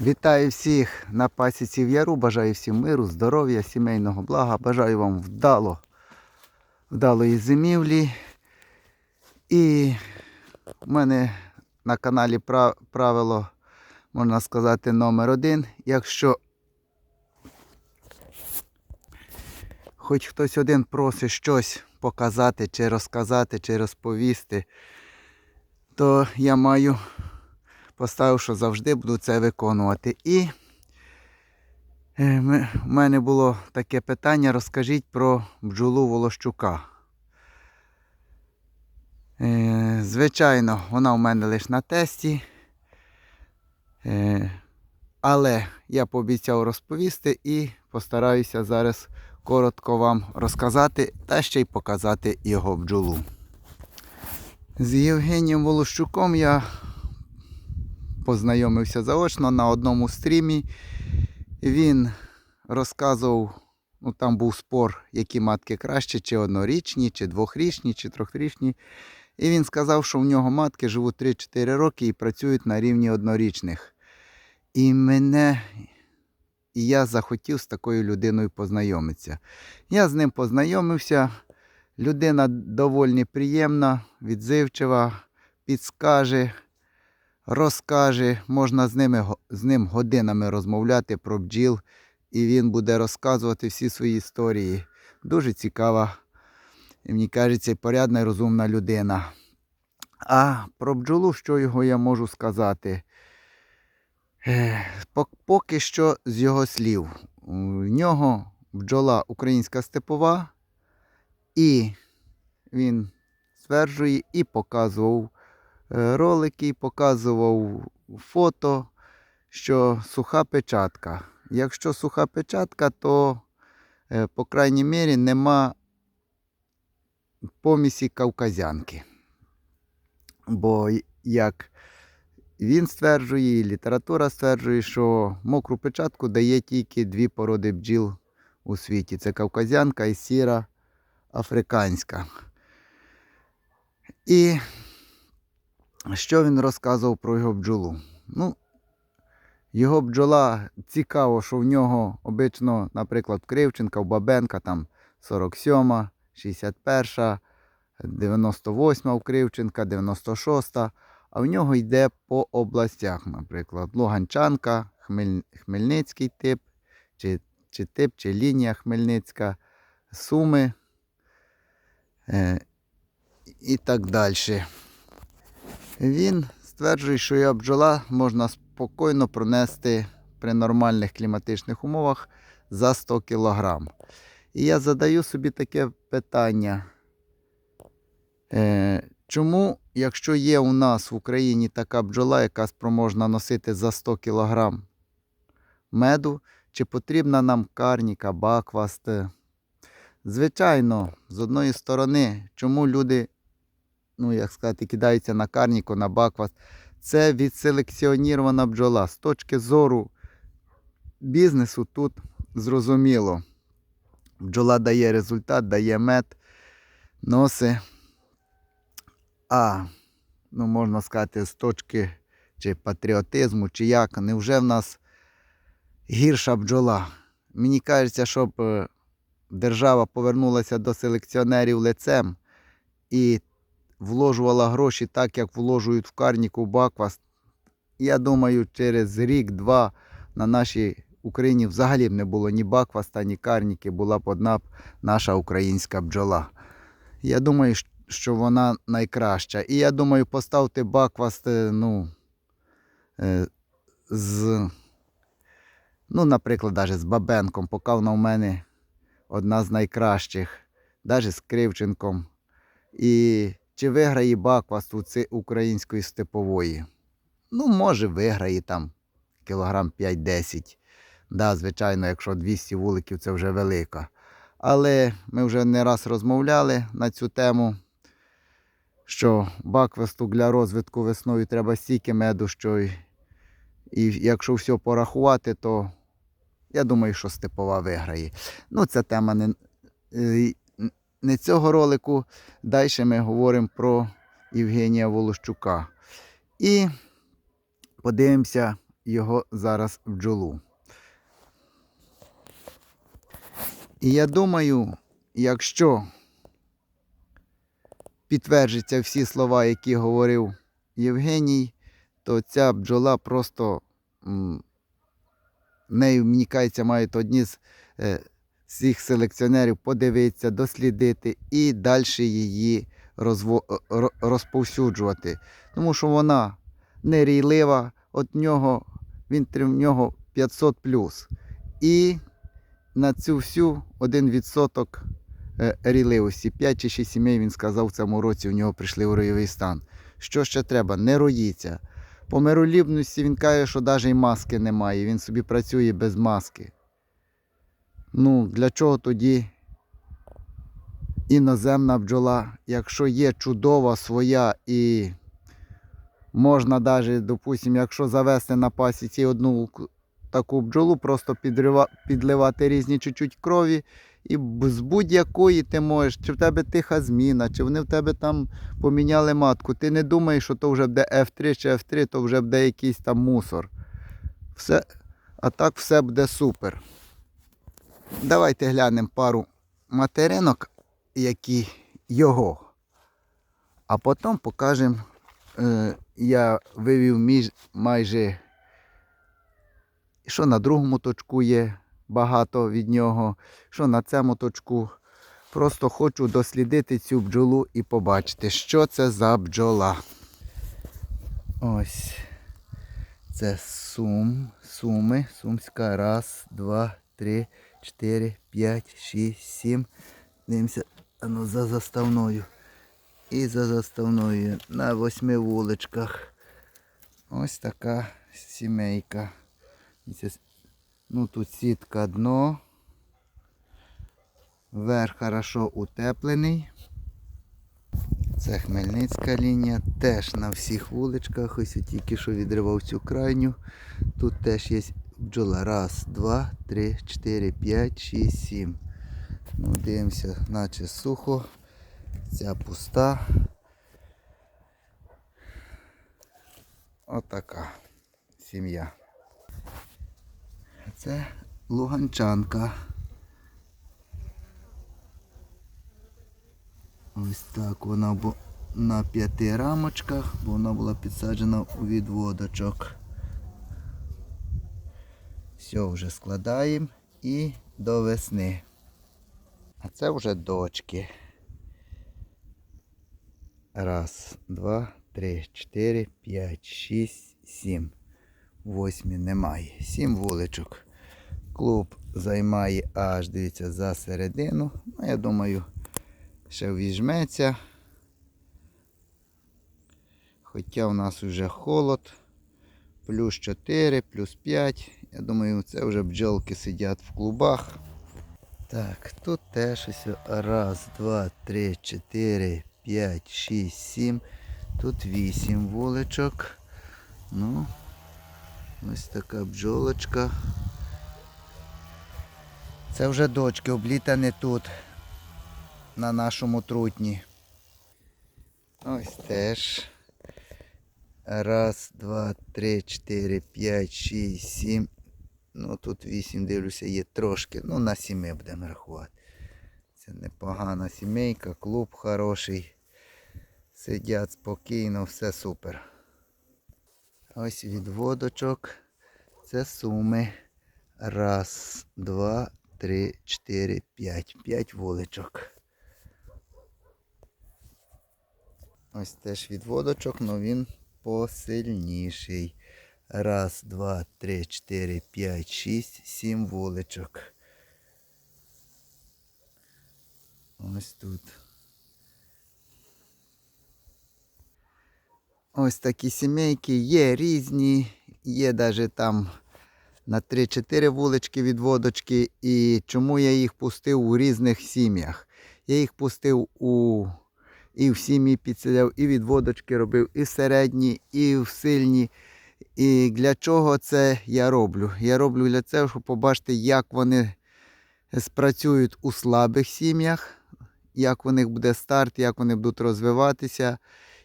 Вітаю всіх на пасіці в яру. Бажаю всім миру, здоров'я, сімейного блага. Бажаю вам вдало, вдалої зимівлі. І в мене на каналі правило, можна сказати, номер один. Якщо хоч хтось один просить щось показати, чи розказати, чи розповісти, то я маю поставив, що завжди буду це виконувати. І е, в мене було таке питання: розкажіть про бджолу Волощука. Е, Звичайно, вона в мене лише на тесті. Е, Але я пообіцяв розповісти і постараюся зараз коротко вам розказати та ще й показати його бджолу. З Євгенієм Волощуком я познайомився заочно на одному стрімі. Він розказував, ну там був спор, які матки краще, чи однорічні, чи двохрічні, чи трьохрічні. І він сказав, що в нього матки живуть 3-4 роки і працюють на рівні однорічних. І мене, і я захотів з такою людиною познайомитися. Я з ним познайомився. Людина доволі приємна, відзивчива, підскаже розкаже, можна з, ними, з ним годинами розмовляти про бджіл, і він буде розказувати всі свої історії. Дуже цікава, і мені кажеться, порядна і розумна людина. А про бджолу, що його я можу сказати? Поки що з його слів. У нього бджола українська степова, і він стверджує і показував ролики, показував фото, що суха печатка. Якщо суха печатка, то, е, по крайній мірі, нема помісі кавказянки. Бо як він стверджує, і література стверджує, що мокру печатку дає тільки дві породи бджіл у світі. Це кавказянка і сіра африканська. І що він розказував про його бджолу? Ну, його бджола цікаво, що в нього обично, наприклад, Кривченка, в Бабенка там 47, 61, 98 в Кривченка, 96, а в нього йде по областях, наприклад, Луганчанка, Хмель... Хмельницький тип, чи, чи тип, чи лінія Хмельницька, Суми е, і так далі. Він стверджує, що його бджола можна спокійно пронести при нормальних кліматичних умовах за 100 кг. І я задаю собі таке питання. Е, чому, якщо є у нас в Україні така бджола, яка спроможна носити за 100 кг меду, чи потрібна нам карніка, бакваст? Звичайно, з одної сторони, чому люди ну, як сказати, кидаються на карніку, на баквас. Це відселекціонірована бджола. З точки зору бізнесу тут зрозуміло. Бджола дає результат, дає мед, носи. А, ну, можна сказати, з точки чи патріотизму, чи як, невже в нас гірша бджола? Мені кажеться, щоб е, держава повернулася до селекціонерів лицем і вложувала гроші так, як вложують в карніку Баквас, я думаю, через рік-два на нашій Україні взагалі б не було ні Бакваста, ні карніки, була б одна б наша українська бджола. Я думаю, що вона найкраща. І я думаю, поставити Бакваст, е, ну, е, з, ну, наприклад, навіть з Бабенком, поки вона в мене одна з найкращих, навіть з Кривченком. І чи виграє Баквас у ци- української степової? Ну, може, виграє там кілограм 5-10. Да, звичайно, якщо 200 вуликів, це вже велика. Але ми вже не раз розмовляли на цю тему, що баквесту для розвитку весною треба стільки меду, що й- і якщо все порахувати, то я думаю, що степова виграє. Ну, це тема не, е, не цього ролику. Далі ми говоримо про Євгенія Волощука. І подивимося, його зараз в бджолу. І я думаю, якщо підтверджаться всі слова, які говорив Євгеній, то ця бджола просто м, нею, мені кажеться, мають одні з е, всіх селекціонерів подивитися, дослідити і далі її розповсюджувати. Тому що вона нерійлива, от нього, він в нього 500 плюс. І на цю всю 1% е, рійливості. 5 чи 6 сімей, він сказав, в цьому році у нього прийшли у ройовий стан. Що ще треба? Не роїться. По миролюбності він каже, що навіть і маски немає. Він собі працює без маски. Ну, для чого тоді іноземна бджола, якщо є чудова своя і можна навіть, допустимо, якщо завести на пасіці одну таку бджолу, просто підливати різні чуть-чуть крові, і з будь-якої ти можеш, чи в тебе тиха зміна, чи вони в тебе там поміняли матку. Ти не думаєш, що то вже буде F3 чи F3, то вже буде якийсь там мусор. Все, а так все буде супер. Давайте глянемо пару материнок, які його. А потім покажемо. Е, я вивів майже, що на другому точку є багато від нього, що на цьому точку. Просто хочу дослідити цю бджолу і побачити, що це за бджола. Ось. Це сум, суми, сумська. Раз, два, три, чотири, п'ять, шість, сім. Дивимося ну, за заставною. І за заставною на восьми вуличках. Ось така сімейка. Ну тут сітка дно. Верх хорошо утеплений. Це Хмельницька лінія, теж на всіх вуличках. Ось тільки що відривав цю крайню. Тут теж є бджола. Раз, два, три, чотири, п'ять, шість, сім. Ну, дивимося, наче сухо. Ця пуста. Отака сім'я. Це луганчанка. Ось так вона на п'яти рамочках, бо вона була підсаджена у відводочок. Все, вже складаємо і до весни. А це вже дочки. Раз, два, три, чотири, п'ять, шість, сім. Восьмі немає. Сім вуличок. Клуб займає аж, дивіться, за середину. Ну, я думаю, ще ввіжметься. Хоча у нас вже холод. Плюс 4, плюс 5. Я думаю, це вже бджолки сидять в клубах. Так, тут теж ось раз, два, три, чотири, п'ять, шість, сім. Тут вісім вуличок. Ну, ось така бджолочка. Це вже дочки облітані тут, на нашому трутні. Ось теж. Раз, два, три, чотири, п'ять, шість, сім. Ну тут вісім, дивлюся, є трошки. Ну, на сіми будемо рахувати. Це непогана сімейка, клуб хороший. Сидять спокійно, все супер. Ось відводочок. Це суми. Раз, два, три, чотири, п'ять. П'ять вуличок. Ось теж відводочок, але він посильніший. Раз, два, три, чотири, п'ять, шість, сім вуличок. Ось тут. Ось такі сімейки є різні, є навіть там на 3-4 вулички від водочки. І чому я їх пустив у різних сім'ях? Я їх пустив у і в сім'ї підселяв, і від водочки робив, і в середні, і в сильні. І для чого це я роблю? Я роблю для цього, щоб побачити, як вони спрацюють у слабих сім'ях, як у них буде старт, як вони будуть розвиватися.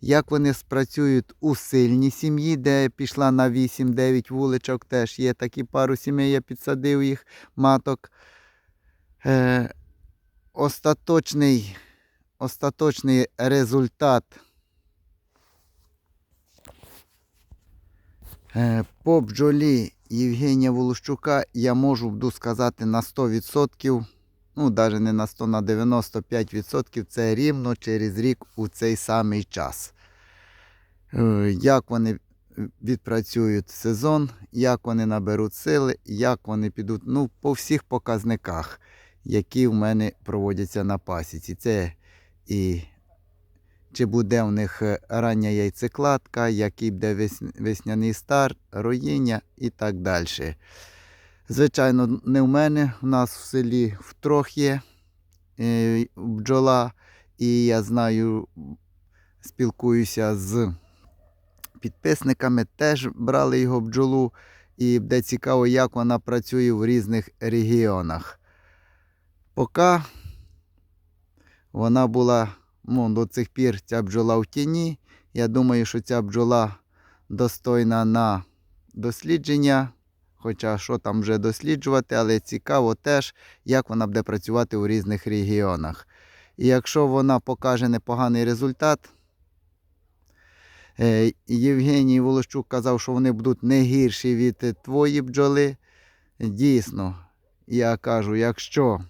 як вони спрацюють у сильній сім'ї, де пішла на 8-9 вуличок, теж є такі пару сімей, я підсадив їх маток. Е, остаточний, остаточний результат по бджолі Євгенія Волощука я можу сказати на 100%, ну навіть не на 100, на 95% це рівно через рік у цей самий час. Е, Як вони відпрацюють сезон, як вони наберуть сили, як вони підуть ну, по всіх показниках, які в мене проводяться на пасіці. Це і чи буде в них е, рання яйцекладка, який буде весняний старт, роїння і так далі. Звичайно, не в мене, у нас в селі втрох є е, бджола, і я знаю, спілкуюся з підписниками, теж брали його бджолу, і буде цікаво, як вона працює в різних регіонах. Поки вона була ну, до цих пір ця бджола в тіні. Я думаю, що ця бджола достойна на дослідження. Хоча що там вже досліджувати, але цікаво теж, як вона буде працювати у різних регіонах. І якщо вона покаже непоганий результат, е, Євгеній Волощук казав, що вони будуть не гірші від твої бджоли. Дійсно, я кажу, якщо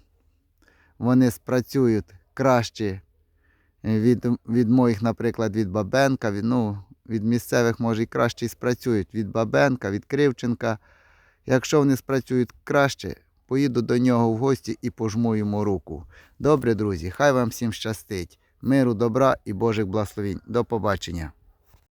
вони спрацюють краще від, від моїх, наприклад, від Бабенка, від, ну, від місцевих, може, і краще спрацюють. Від Бабенка, від Кривченка. Якщо вони спрацюють краще, поїду до нього в гості і пожму йому руку. Добре, друзі, хай вам всім щастить. Миру, добра і Божих благословінь. До побачення.